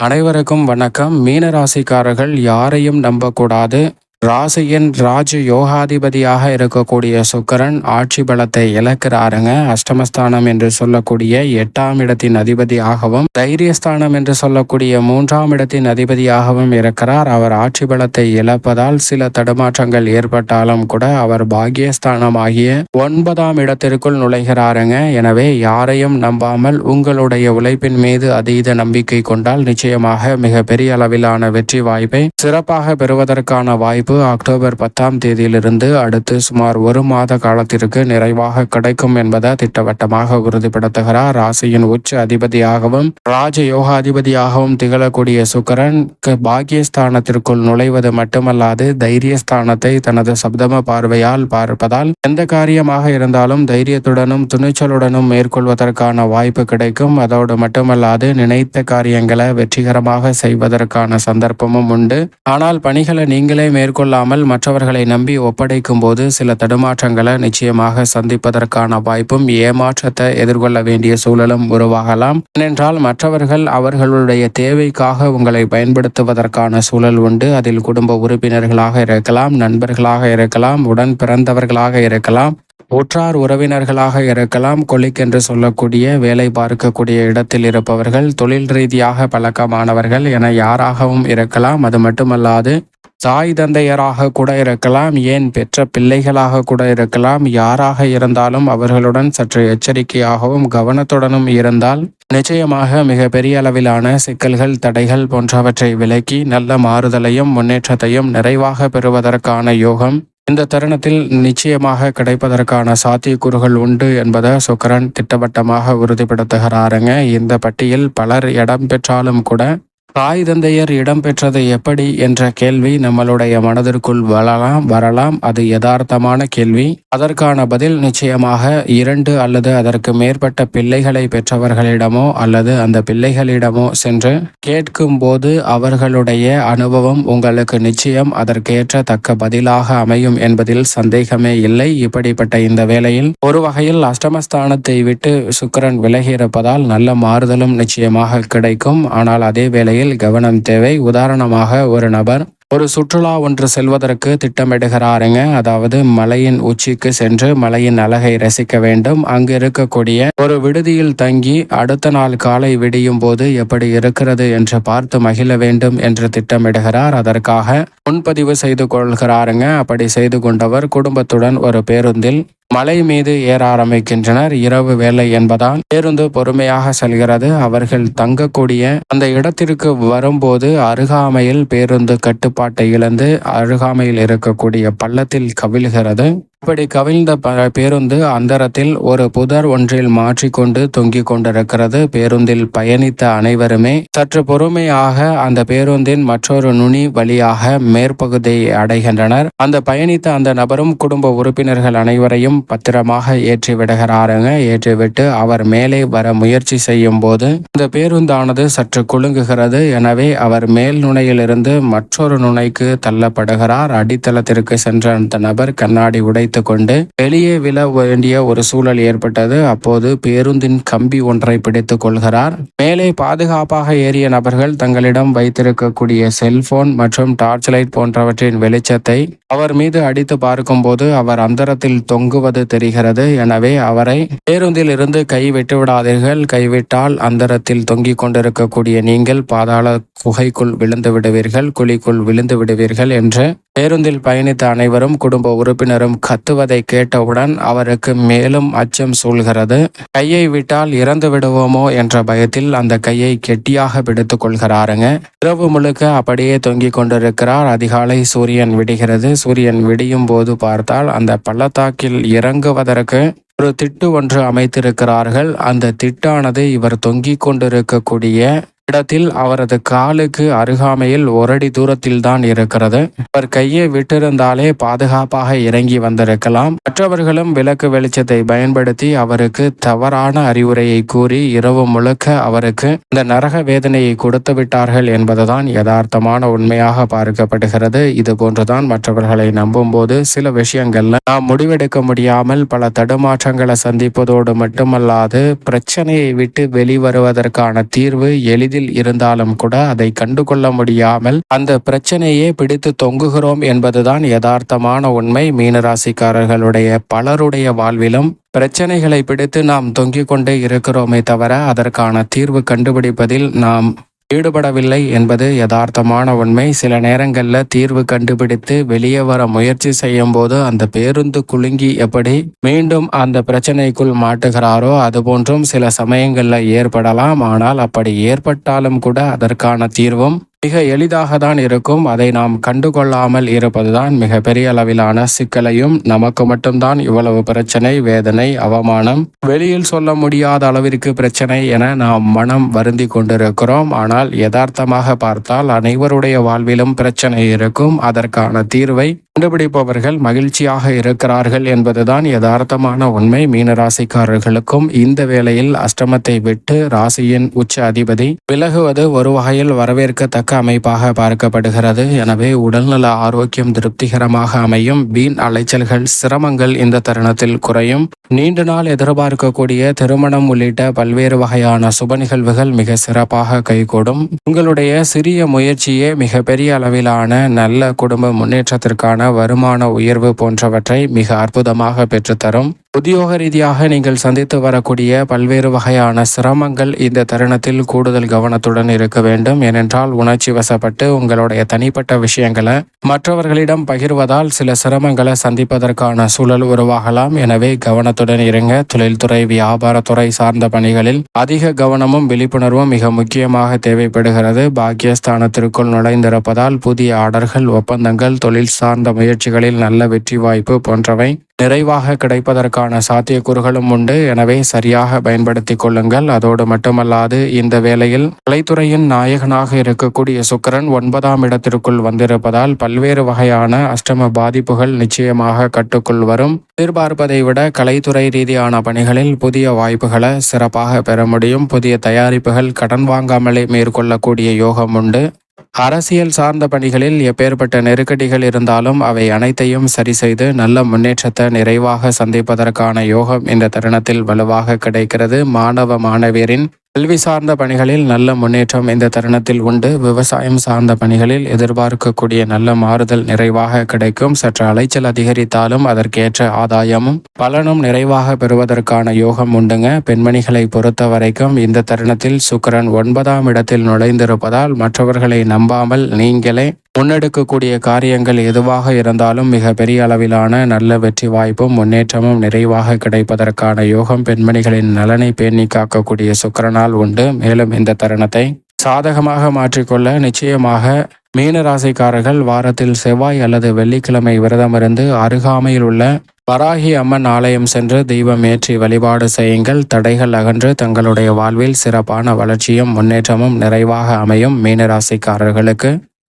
அனைவருக்கும் வணக்கம். மீனராசிக்காரர்கள் யாரையும் நம்பக்கூடாது. ராசியின் ராஜ யோகாதிபதியாக இருக்கக்கூடிய சுக்கரன் ஆட்சி பலத்தை இழக்கிறாருங்க. அஷ்டமஸ்தானம் என்று சொல்லக்கூடிய எட்டாம் இடத்தின் அதிபதியாகவும் தைரியஸ்தானம் என்று சொல்லக்கூடிய மூன்றாம் இடத்தின் அதிபதியாகவும் இருக்கிறார். அவர் ஆட்சி பலத்தை இழப்பதால் சில தடுமாற்றங்கள் ஏற்பட்டாலும் கூட அவர் பாகியஸ்தானம் ஆகிய ஒன்பதாம் இடத்திற்குள் நுழைகிறாருங்க. எனவே யாரையும் நம்பாமல் உங்களுடைய உழைப்பின் மீது அதீத நம்பிக்கை கொண்டால் நிச்சயமாக மிக பெரிய அளவிலான வெற்றி வாய்ப்பை சிறப்பாக பெறுவதற்கான வாய்ப்பு வாய்ப்பு அக்டோபர் பத்தாம் தேதியிலிருந்து அடுத்து சுமார் ஒரு மாத காலத்திற்கு நிறைவாக கிடைக்கும் என்பதை திட்டவட்டமாக உறுதிப்படுத்துகிறார். ராசியின் உச்ச அதிபதியாகவும் ராஜ யோகாதிபதியாகவும் திகழக்கூடிய சுக்கரன் பாக்கியஸ்தானத்திற்குள் நுழைவது மட்டுமல்லாது தைரியஸ்தானத்தை தனது சப்தம பார்வையால் பார்ப்பதால் எந்த காரியமாக இருந்தாலும் தைரியத்துடனும் துணிச்சலுடனும் மேற்கொள்வதற்கான வாய்ப்பு கிடைக்கும். அதோடு மட்டுமல்லாது நினைத்த காரியங்களை வெற்றிகரமாக செய்வதற்கான சந்தர்ப்பமும் உண்டு. ஆனால் பணிகளை நீங்களே மேற்கொள்ள கொள்ளாமல் மற்றவர்களை நம்பி ஒப்படைக்கும் போது சில தடுமாற்றங்களை நிச்சயமாக சந்திப்பதற்கான வாய்ப்பும் ஏமாற்றத்தை எதிர்கொள்ள வேண்டிய சூழலும் உருவாகலாம். ஏனென்றால் மற்றவர்கள் அவர்களுடைய தேவைக்காக உங்களை பயன்படுத்துவதற்கான சூழல் உண்டு. அதில் குடும்ப உறுப்பினர்களாக இருக்கலாம் நண்பர்களாக இருக்கலாம் உடன் பிறந்தவர்களாக இருக்கலாம் உற்றார் உறவினர்களாக இருக்கலாம் கொலிக்கென்று சொல்லக்கூடிய வேலை பார்க்கக்கூடிய இடத்தில் இருப்பவர்கள் தொழில் ரீதியாக பழக்கமானவர்கள் என யாராகவும் இருக்கலாம். அது மட்டுமல்லாது தாய் தந்தையராக கூட இருக்கலாம் ஏன் பெற்ற பிள்ளைகளாக கூட இருக்கலாம் யாராக இருந்தாலும் அவர்களுடன் சற்று எச்சரிக்கையாகவும் கவனத்துடனும் இருந்தால் நிச்சயமாக மிக பெரிய அளவிலான சிக்கல்கள் தடைகள் போன்றவற்றை விலக்கி நல்ல மாறுதலையும் முன்னேற்றத்தையும் நிறைவாக பெறுவதற்கான யோகம் இந்த தருணத்தில் நிச்சயமாக கிடைப்பதற்கான சாத்தியக்கூறுகள் உண்டு என்பதை சுக்கரன் திட்டவட்டமாக உறுதிப்படுத்துகிறாருங்க. இந்த பட்டியல் பலர் இடம் பெற்றாலும் கூட தாய் தந்தையர் இடம்பெற்றது எப்படி என்ற கேள்வி நம்மளுடைய மனதிற்குள் வரலாம் வரலாம். அது யதார்த்தமான கேள்வி. அதற்கான பதில் நிச்சயமாக இரண்டு அல்லது அதற்கு மேற்பட்ட பிள்ளைகளை பெற்றவர்களிடமோ அல்லது அந்த பிள்ளைகளிடமோ சென்று கேட்கும் போது அவர்களுடைய அனுபவம் உங்களுக்கு நிச்சயம். அதற்கேற்ற தக்க பதிலாக அமையும் என்பதில் சந்தேகமே இல்லை. இப்படிப்பட்ட இந்த வேளையில் ஒரு வகையில் அஷ்டமஸ்தானத்தை விட்டு சுக்கரன் விலகி இருப்பதால் நல்ல மாறுதலும் நிச்சயமாக கிடைக்கும். ஆனால் அதே வேளையில் விஷயத்தில் கவனம் தேவை. உதாரணமாக ஒரு நபர் ஒரு சுற்றுலா ஒன்று செல்வதற்கு திட்டமிடுகிறாருங்க. அதாவது மலையின் உச்சிக்கு சென்று மலையின் அழகை ரசிக்க வேண்டும். அங்கு இருக்கக்கூடிய ஒரு விடுதியில் தங்கி அடுத்த நாள் காலை விடியும் போது எப்படி இருக்கிறது என்று பார்த்து மகிழ வேண்டும் என்று திட்டமிடுகிறார். அதற்காக முன்பதிவு செய்து கொள்கிறாருங்க. அப்படி செய்து கொண்டவர் குடும்பத்துடன் ஒரு பேருந்தில் மலை மீது ஏற ஆரம்பிக்கின்றனர். இரவு வேலை என்பதால் பேருந்து பொறுமையாக செல்கிறது. அவர்கள் தங்கக்கூடிய அந்த இடத்திற்கு வரும்போது அருகாமையில் பேருந்து கட்டுப்பாட்டை இழந்து அருகாமையில் இருக்கக்கூடிய பள்ளத்தில் கவிழ்கிறது. இப்படி கவிழ்ந்த பேருந்து அந்தரத்தில் ஒரு புதர் ஒன்றில் மாற்றிக்கொண்டு தொங்கிக் கொண்டிருக்கிறது. பேருந்தில் பயணித்த அனைவருமே சற்று பொறுமையாக அந்த பேருந்தின் மற்றொரு நுனி வழியாக மேற்பகுதியை அடைகின்றனர். அந்த பயணித்த அந்த நபரும் குடும்ப உறுப்பினர்கள் அனைவரையும் பத்திரமாக ஏற்றி விடுகிறாருங்க. ஏற்றிவிட்டு அவர் மேலே வர முயற்சி செய்யும் போது இந்த பேருந்தானது சற்று குலுங்குகிறது. எனவே அவர் மேல் நுனையிலிருந்து மற்றொரு நுனைக்கு தள்ளப்படுகிறார். அடித்தளத்திற்கு சென்ற அந்த நபர் கண்ணாடி உடை வைத்து கொண்டு வெளியே விழ வேண்டிய ஒரு சூழல் ஏற்பட்டது. அப்போது பேருந்தின் கம்பி ஒன்றை பிடித்துக் கொள்கிறார். மேலே பாதுகாப்பாக ஏறிய நபர்கள் தங்களிடம் வைத்திருக்கக்கூடிய செல்போன் மற்றும் டார்ச் லைட் போன்றவற்றின் வெளிச்சத்தை அவர் மீது அடித்து பார்க்கும்போது அவர் அந்தரத்தில் தொங்குவது தெரிகிறது. எனவே அவரை பேருந்தில் இருந்து கைவிட்டு விடாதீர்கள் கைவிட்டால் அந்தரத்தில் தொங்கிக் கொண்டிருக்கக்கூடிய நீங்கள் பாதாள குகைக்குள் விழுந்து விடுவீர்கள். குழிக்குள் விழுந்து விடுவீர்கள் என்று பேருந்தில் பயணித்த அனைவரும் குடும்ப உறுப்பினரும் கத்துவதை கேட்டவுடன் அவருக்கு மேலும் அச்சம் சூழ்கிறது. கையை விட்டால் இறந்து விடுவோமோ என்ற பயத்தில் அந்த கையை கெட்டியாக பிடித்து கொள்கிறாருங்க. இரவு முழுக்க அப்படியே தொங்கிக் கொண்டிருக்கிறார். அதிகாலை சூரியன் விடுகிறது. சூரியன் விடியும் போது பார்த்தால் அந்த பள்ளத்தாக்கில் இறங்குவதற்கு ஒரு திட்டு ஒன்று அமைத்திருக்கிறார்கள். அந்த திட்டானது இவர் தொங்கிக் கொண்டிருக்கக்கூடிய இடத்தில் அவரது காலுக்கு அருகாமையில் ஒரு தூரத்தில்தான் தூரத்தில் தான் இருக்கிறது. அவர் கையை விட்டிருந்தாலே பாதுகாப்பாக இறங்கி வந்திருக்கலாம். மற்றவர்களும் விளக்கு வெளிச்சத்தை பயன்படுத்தி அவருக்கு தவறான அறிவுரையை கூறி இரவு முழுக்க அவருக்கு இந்த நரக வேதனையை கொடுத்து விட்டார்கள் என்பதுதான் யதார்த்தமான உண்மையாக பார்க்கப்படுகிறது. இது போன்றுதான் மற்றவர்களை நம்பும் போது சில விஷயங்கள்ல நாம் முடிவெடுக்க முடியாமல் பல தடுமாற்றங்களை சந்திப்பதோடு மட்டுமல்லாது பிரச்சனையை விட்டு வெளிவருவதற்கான தீர்வு எளிதில் வயதில் இருந்தாலும் கூட அதை கண்டுகொள்ள முடியாமல் அந்த பிரச்சனையே பிடித்து தொங்குகிறோம் என்பதுதான் யதார்த்தமான உண்மை. மீனராசிக்காரர்களுடைய பலருடைய வாழ்விலும் பிரச்சனைகளை பிடித்து நாம் தொங்கிக் கொண்டே இருக்கிறோமே தவிர அதற்கான தீர்வு கண்டுபிடிப்பதில் நாம் ஈடுபடவில்லை என்பது யதார்த்தமான உண்மை. சில நேரங்களில் தீர்வு கண்டுபிடித்து வெளியே வர முயற்சி செய்யும் போது அந்த பேருந்து குலுங்கி எப்படி மீண்டும் அந்த பிரச்சனைக்குள் மாட்டுகிறாரோ அதுபோன்றும் சில சமயங்களில் ஏற்படலாம். ஆனால் அப்படி ஏற்பட்டாலும் கூட அதற்கான தீர்வும் மிக எளிதாக தான் இருக்கும். அதை நாம் கண்டுகொள்ளாமல் இருப்பதுதான் மிக பெரிய அளவிலான சிக்கலையும் நமக்கு மட்டும்தான் இவ்வளவு பிரச்சனை வேதனை அவமானம். வெளியில் சொல்ல முடியாத அளவிற்கு பிரச்சனை என நாம் மனம் வருந்தி கொண்டிருக்கிறோம். ஆனால் யதார்த்தமாக பார்த்தால் அனைவருடைய வாழ்விலும் பிரச்சனை இருக்கும். அதற்கான தீர்வை கண்டுபிடிப்பவர்கள் மகிழ்ச்சியாக இருக்கிறார்கள் என்பதுதான் யதார்த்தமான உண்மை. மீனராசிக்காரர்களுக்கும் இந்த வேளையில் அஷ்டமத்தை விட்டு ராசியின் உச்ச அதிபதி விலகுவது ஒரு வகையில் வரவேற்கத்தக்க அமைப்பாக பார்க்கப்படுகிறது. எனவே உடல்நல ஆரோக்கியம் திருப்திகரமாக அமையும். வீண் அலைச்சல்கள் சிரமங்கள் இந்த தருணத்தில் குறையும். நீண்ட நாள் எதிர்பார்க்கக்கூடிய திருமணம் உள்ளிட்ட பல்வேறு வகையான சுப நிகழ்வுகள் மிக சிறப்பாக கைகூடும். உங்களுடைய சிறிய முயற்சியே மிக பெரிய அளவிலான நல்ல குடும்ப முன்னேற்றத்திற்கான வருமான உயர்வு போன்றவற்றை மிக அற்புதமாக பெற்றுத்தரும். உத்தியோக ரீதியாக நீங்கள் சந்தித்து வரக்கூடிய பல்வேறு வகையான சிரமங்கள் இந்த தருணத்தில் கூடுதல் கவனத்துடன் இருக்க வேண்டும். ஏனென்றால் உணர்ச்சி வசப்பட்டு உங்களுடைய தனிப்பட்ட விஷயங்களை மற்றவர்களிடம் பகிர்வதால் சில சிரமங்களை சந்திப்பதற்கான சூழல் உருவாகலாம். எனவே கவனத்துடன் இருங்க. தொழில்துறை வியாபாரத்துறை சார்ந்த பணிகளில் அதிக கவனமும் விழிப்புணர்வும் மிக முக்கியமாக தேவைப்படுகிறது. பாக்கியஸ்தானத்திற்குள் நுழைந்திருப்பதால் புதிய ஆர்டர்கள் ஒப்பந்தங்கள் தொழில் சார்ந்த முயற்சிகளில் நல்ல வெற்றி வாய்ப்பு போன்றவை நிறைவாக கிடைப்பதற்கான சாத்தியக்கூறுகளும் உண்டு. எனவே சரியாக பயன்படுத்தி கொள்ளுங்கள். அதோடு மட்டுமல்லாது இந்த வேளையில் கலைத்துறையின் நாயகனாக இருக்கக்கூடிய சுக்கரன் ஒன்பதாம் இடத்திற்குள் வந்திருப்பதால் பல்வேறு வகையான அஷ்டம பாதிப்புகள் நிச்சயமாக கட்டுக்குள் வரும். எதிர்பார்ப்பதை விட கலைத்துறை ரீதியான பணிகளில் புதிய வாய்ப்புகளை சிறப்பாக பெற முடியும். புதிய தயாரிப்புகள் கடன் வாங்காமலே மேற்கொள்ளக்கூடிய யோகம் உண்டு. அரசியல் சார்ந்த பணிகளில் எப்பேற்பட்ட நெருக்கடிகள் இருந்தாலும் அவை அனைத்தையும் சரி செய்து நல்ல முன்னேற்றத்தை நிறைவாக சந்திப்பதற்கான யோகம் இந்த தருணத்தில் வலுவாக கிடைக்கிறது. மாணவ மாணவியரின் கல்வி சார்ந்த பணிகளில் நல்ல முன்னேற்றம் இந்த தருணத்தில் உண்டு. விவசாயம் சார்ந்த பணிகளில் எதிர்பார்க்கக்கூடிய நல்ல மாறுதல் நிறைவாக கிடைக்கும். சற்று அலைச்சல் அதிகரித்தாலும் அதற்கேற்ற ஆதாயமும் பலனும் நிறைவாக பெறுவதற்கான யோகம் உண்டுங்க. பெண்மணிகளை பொறுத்த வரைக்கும் இந்த தருணத்தில் சுக்கரன் ஒன்பதாம் இடத்தில் நுழைந்திருப்பதால் மற்றவர்களை நம்பாமல் நீங்களே முன்னெடுக்கக்கூடிய காரியங்கள் எதுவாக இருந்தாலும் மிக பெரிய அளவிலான நல்ல வெற்றி வாய்ப்பும் முன்னேற்றமும் நிறைவாக கிடைப்பதற்கான யோகம் பெண்மணிகளின் நலனை பேணி காக்கக்கூடிய சுக்கிரனால் உண்டு. மேலும் இந்த தருணத்தை சாதகமாக மாற்றிக்கொள்ள நிச்சயமாக மீனராசிக்காரர்கள் வாரத்தில் செவ்வாய் அல்லது வெள்ளிக்கிழமை விரதமிருந்து அருகாமையில் உள்ள வராகி அம்மன் ஆலயம் சென்று தெய்வம் ஏற்றி வழிபாடு செய்யுங்கள். தடைகள் அகன்று தங்களுடைய வாழ்வில் சிறப்பான வளர்ச்சியும் முன்னேற்றமும் நிறைவாக அமையும் மீனராசிக்காரர்களுக்கு